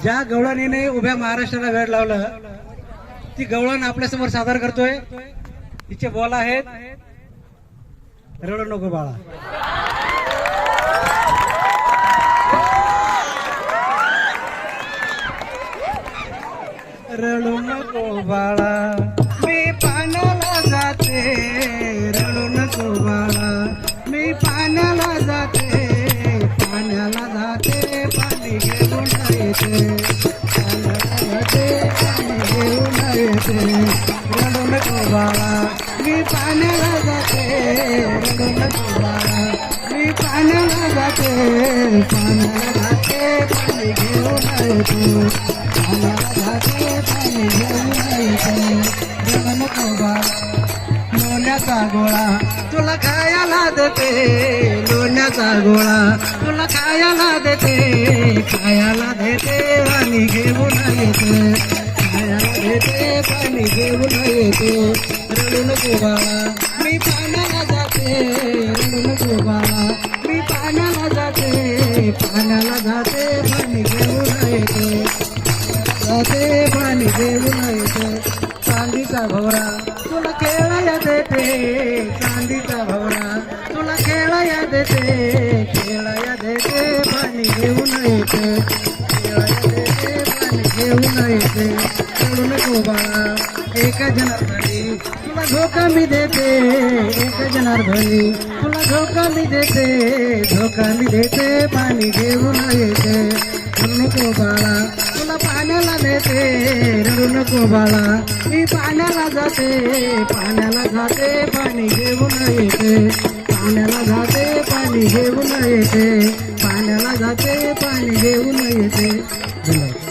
ज्या गवळणीने उभ्या महाराष्ट्राला वेळ लावलं ती गवळण आपल्यासमोर सादर करतोय. तिचे बोल आहेत रडू नको बाळा. रडू नको बाळा. घेऊन येते पाण्याला जाते पाणी घेऊन येते रडू नको बाळा मी पाण्याला जाते रडू नको बाळा मी पाण्याला जाते पाण्याला जाते पाणी घेऊन येते पाण्याला जाते पाणी घेऊन येते रडू नको बाळा लोण्याचा गोळा. तुला खायला देते लोण्याचा गोळा. तुला खायला देते खायला देते पाणी घेऊन येते. खायला देते पाणी घेऊन येते. रडू नको बाळा मी पाण्याला जाते. रडू नको बाळा मी पाण्याला जाते. पाण्याला जाते पाणी घेऊन येते. जाते पाणी घेऊन येते. चांदीचा भवरा तुला खेळ देते चांदीचा भवरा. तुला खेळाया देते खेळाया देते पाणी घेऊन येते. खेळाया देते पाणी घेऊन येते. सोडू नको बाळा एका जनार्दनी तुला धोका मी देते एक जनार्दनी तुला धोका मी देते धोका मी देते पाणी घेऊन येते. रडू नको बाळा. तुला पाण्याला नेते. रडू नको बाळा मी पाण्याला जाते. पाण्याला जाते पाणी घेऊन येते. पाण्याला जाते पाणी घेऊन येते. पाण्याला जाते पाणी घेऊन येते.